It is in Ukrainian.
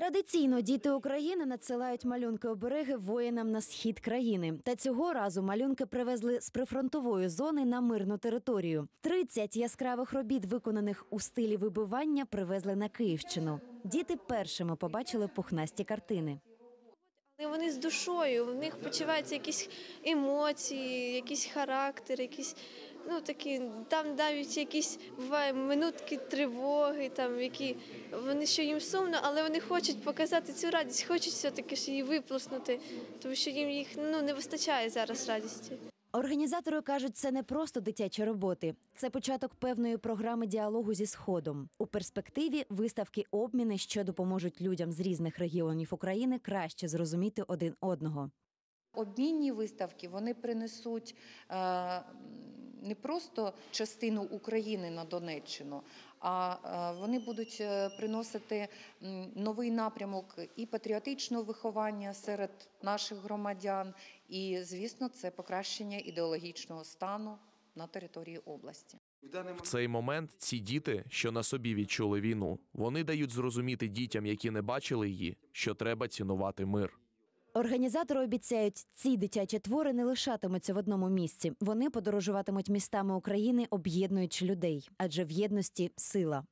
Традиційно діти України надсилають малюнки обереги воїнам на схід країни. Та цього разу малюнки привезли з прифронтової зони на мирну територію. 30 яскравих робіт, виконаних у стилі вибивання, привезли на Київщину. Діти першими побачили пухнасті картини. Вони з душою, в них почуваються якісь емоції, якийсь характер, якісь, ну такі, там навіть якісь буває минутки тривоги, там які вони що їм сумно, але вони хочуть показати цю радість, хочуть все-таки ж її виплеснути, тому що їм їх ну, не вистачає зараз радісті. Організатори кажуть, це не просто дитячі роботи, це початок певної програми діалогу зі сходом. У перспективі виставки обміни, що допоможуть людям з різних регіонів України краще зрозуміти один одного. Обмінні виставки вони принесуть е, не просто частину України на Донеччину, а е, вони будуть е, приносити новий напрямок і патріотичного виховання серед наших громадян, і, звісно, це покращення ідеологічного стану на території області. В цей момент ці діти, що на собі відчули війну, вони дають зрозуміти дітям, які не бачили її, що треба цінувати мир. Організатори обіцяють, ці дитячі твори не лишатимуться в одному місці. Вони подорожуватимуть містами України, об'єднуючи людей, адже в єдності сила.